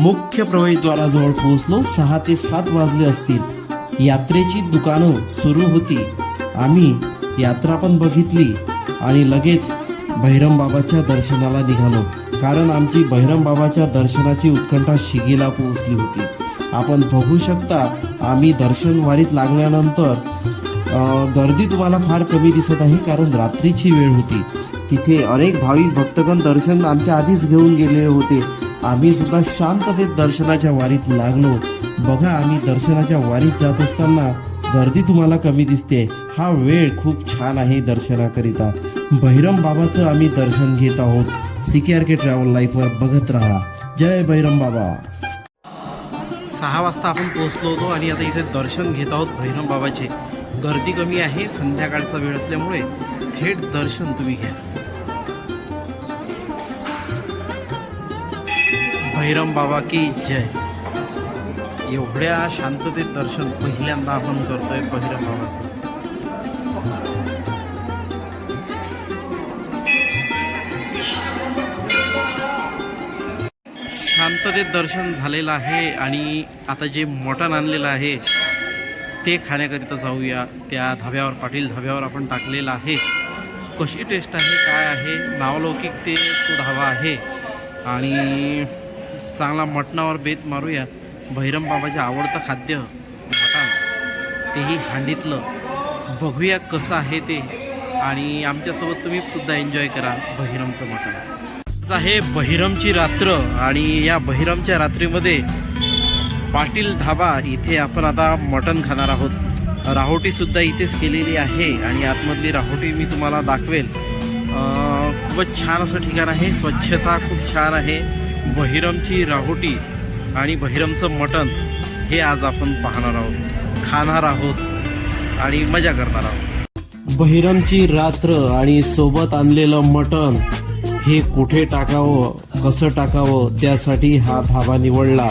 मुख्य प्रवेशद्वाराजवळ पोहोचलो सहा ते सात वाजले असतील. यात्रेची दुकानं सुरू होती. आम्ही यात्रा पण बघितली आणि लगेच भैरम बाबाच्या दर्शनाला निघालो. कारण आमची भैरम बाबाच्या दर्शनाची उत्कंठा शिगेला पोहोचली होती. आपण बघू शकता आम्ही दर्शन वारीत लागल्यानंतर अं, गर्दी तुम्हाला फार कमी दिसत आहे कारण रात्रीची वेळ होती. तिथे अनेक भाविक भक्तगण दर्शन आमच्या आधीच घेऊन गेलेले होते. आम्ही सुद्धा शांततेत दर्शनाच्या वारीत लागलो. बघा आम्ही दर्शनाच्या वारीत जात असताना गर्दी तुम्हाला कमी दिसते. हा वेळ खूप छान आहे दर्शनाकरिता. बहिरम बाबाचं आम्ही दर्शन घेत आहोत. सीकेआर के ट्रॅव्हल लाईफवर बघत राहा. जय बहिरम बाबा. सहा वाजता आपण पोहोचलो होतो आणि आता इथे दर्शन घेत आहोत भैरम बाबाचे. गर्दी कमी आहे संध्याकाळचा वेळ असल्यामुळे थेट दर्शन तुम्ही घ्या. भैरम बाबा की जय। एवढ्या शांततेत दर्शन पहिल्यांदा आपण करतोय भैरम बाबाचं। शांततेत दर्शन झालेलं आहे आणि आता जे मटण आणलेलं आहे ते खाण्याकरिता जाऊया. त्या धाब्यावर पाटील धाब्यावर आपण टाकलेलं आहे. कशी टेस्ट आहे काय आहे नावलौकिक ते तो धावा आहे. आणि चांगला मटणावर बेत मारूया. भैरम बाबाचे आवडतं खाद्य मटण. तेही हांडीतलं. बघूया कसं आहे ते. आणि आमच्यासोबत तुम्ही सुद्धा एन्जॉय करा बहिरमचं मटण. आहे बहिरमची रात्र आणि या बहिरमच्या रात्रीमध्ये पाटील धाबा इथे आपण आता मटण खाणार आहोत. राहोटी सुद्धा इथेच केलेली आहे आणि आतमधली राहोटी मी तुम्हाला दाखवेल. खूपच छान असं ठिकाण आहे. स्वच्छता खूप छान आहे. बहिरमची राहोटी आणि बहिरमचं मटण हे आज आपण पाहणार आहोत. खाणार आहोत आणि मजा करणार आहोत. बहिरमची रात्र आणि सोबत आणलेलं मटण हे कुठे टाकावं कसं टाकावं त्यासाठी हा धाबा निवडला.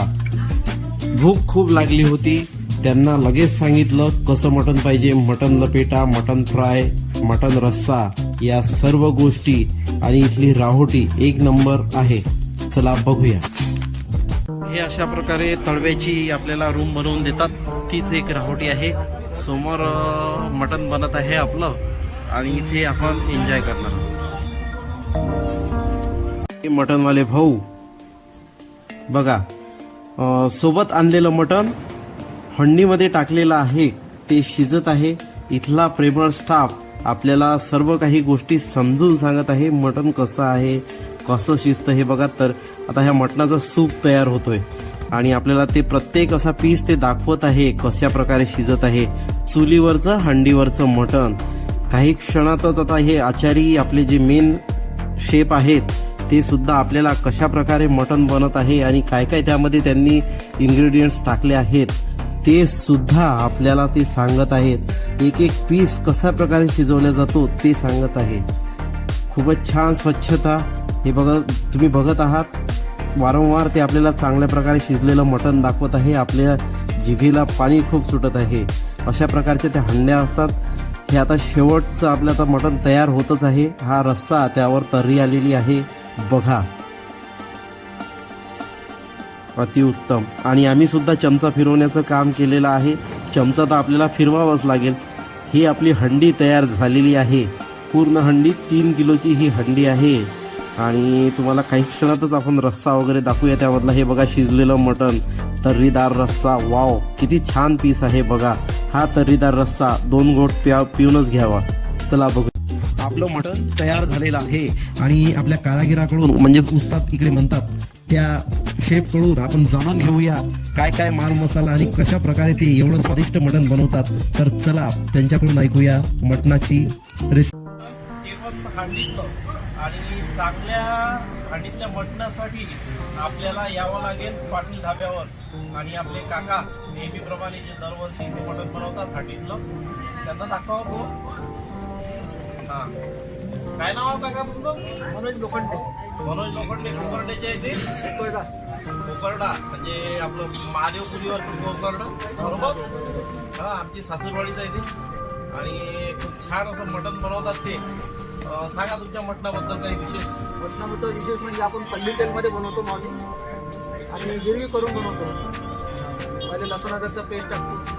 भूक खूप लागली होती. त्यांना लगेच सांगितलं कसं मटण पाहिजे. मटण लपेटा मटण फ्राय मटण रस्सा या सर्व गोष्टी आणि इथली राहोटी एक नंबर आहे. चला बघूया. हे अशा प्रकारे तळव्याची आपल्याला रूम बनवून देतात. तीच एक राहोटी आहे. समोर मटन मटण बनत आहे आपलं. आणि इथे आपण एन्जॉय करणार आहोत. मटणवाले भाऊ. बघा सोबत आणलेलं मटण हंडीमध्ये टाकलेलं आहे. ते शिजत आहे. इथला प्रेमळ स्टाफ आपल्याला सर्व काही गोष्टी समजून सांगत आहे. मटण कसं आहे? कसं शिजतं हे बघा. तर आता ह्या मटणाचा सूप तयार होतोय. आणि आपल्याला ते प्रत्येक असा पीस ते दाखवत आहे कशा प्रकारे शिजत आहे. चुलीवरचं हंडीवरचं मटण. काही क्षणातच आता हे आचारी आपले जे मेन शेप आहेत ते सुद्धा आपल्याला कशा प्रकारे मटण बनत आहे आणि काय काय त्यामध्ये त्यांनी इन्ग्रेडियंट्स टाकले आहेत ते सुद्धा आपल्याला ते सांगत आहेत. एक एक पीस कशा प्रकारे शिजवला जातो ते सांगत आहे. खूपच छान स्वच्छता. हे बघा तुम्ही बघत आहात वारंवार ते आपल्याला चांगल्या प्रकारे शिजलेलं मटण दाखवत आहे. आपल्या जिभेला पाणी खूप सुटत आहे. अशा प्रकारच्या त्या हंड्या असतात. हे आता शेवटचं आपलं आता मटण तयार होतच आहे. हा रस्सा त्यावर तर्री आलेली आहे. बघा. अतिउत्तम आणि आम्ही सुद्धा चमचा फिरवण्याचं काम केलेलं आहे. चमचा तर आपल्याला फिरवावाच लागेल. ही आपली हंडी तयार झालेली आहे. पूर्ण हंडी तीन किलोची ही हंडी आहे. आणि तुम्हाला काही क्षणातच आपण रस्सा वगैरे दाखवूया. त्यामधला हे बघा शिजलेलं मटण तर्रीदार रस्सा. वाव किती छान पीस आहे बघा. हा तर्रीदार रस्सा दोन गोट प्या पिऊनच घ्यावा. चला बघू. आपलं मटण तयार झालेलं आहे. आणि आपल्या कारागिराकडून म्हणजे उस्ताद इकडे म्हणतात त्या शेफकडून आपण जाणून घेऊया काय काय माल मसाला आणि कशा प्रकारे ते एवढं स्वादिष्ट मटण बनवतात. तर चला त्यांच्याकडून ऐकूया मटणाची रेसिपी आणि चांगल्या हांडीतल्या मटणासाठी आपल्याला यावं लागेल पाटील धाब्यावर. आणि आपले काका नेहमीप्रमाणे जे दरवर्षी इथे मटण बनवतात हांडीतलं त्यांना दाखवा हो. हा. काय नाव आहे काका तुमचं? मनोज लोखंडे. मनोज लोखंडे कोकर्डेच्या इथे? कोकर्डा. कोकर्डा म्हणजे आपलं महादेव पुरीवरचं कोकर्ड. बरोबर? हा आमची सासूरवाडीचा इथे. आणि खूप छान असं मटण बनवतात ते. सांगा तुमच्या मटणाबद्दल काही विशेष. मटणाबद्दल विशेष म्हणजे आपण पल्ली तेलमध्ये बनवतो मावली आणि गिरवी करून बनवतो. मध्ये लसणाचा पेस्ट टाकतो.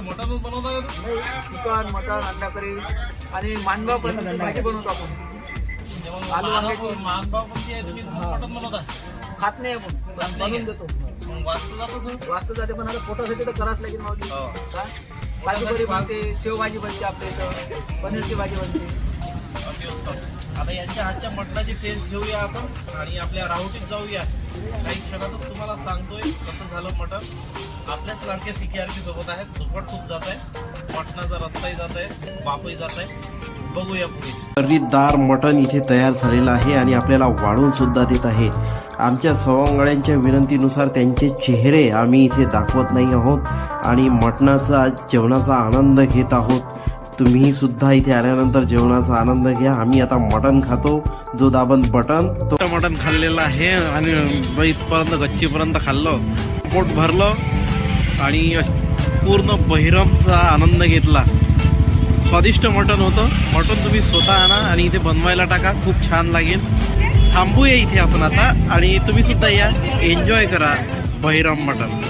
मटणच बनवता? चिकन मटण अंडा करी आणि मांडवा पण भाजी बनवतो आपण. आलू वांग्याची- पण मटण बनवता? खात नाही आपण. पण बनवून देतो. वाचतो जातं वास्तू जाते पण आता पोटासाठी तर करावंच लागेल मावली हो. काय भाजी करी बनते शेवभाजी बनते आपल्या इथं पनीरची भाजी बनते. आता यांच्या हातच्या मटणाची टेस्ट घेऊया आपण आणि आपल्या राहुटीत जाऊया. काही क्षणातच तुम्हाला सांगतोय कसं झालं मटण. आपल्याच लाडक्या सिक्युरिटी सोबत आहेत. दुप्पट खूप जात आहे. मटणाचा रस्ताही जात आहे. बापही जात आहे. बघूया पुढे. तर्रीदार मटण इथे तयार झालेलं आहे आणि आपल्याला वाढवून सुद्धा देत आहे. आमच्या सवंगड्यांच्या विनंतीनुसार त्यांचे चेहरे आम्ही इथे दाखवत नाही आहोत आणि मटणाचा जेवणाचा आनंद घेत आहोत. तुम्ही सुद्धा इथे आल्यानंतर जेवणाचा आनंद घ्या. आम्ही आता मटण खातो. जो दाबन बटन तो मटण खाल्लेलं आहे आणि इथपर्यंत गच्चीपर्यंत खाल्लं. पोट भरलं आणि पूर्ण बहिरमचा आनंद घेतला. स्वादिष्ट मटण होतं. मटण तुम्ही स्वतः आणा आणि इथे बनवायला टाका. खूप छान लागेल. थांबूया इथे आपण आता आणि तुम्ही सुद्धा या. एन्जॉय करा. बहिरम मटन.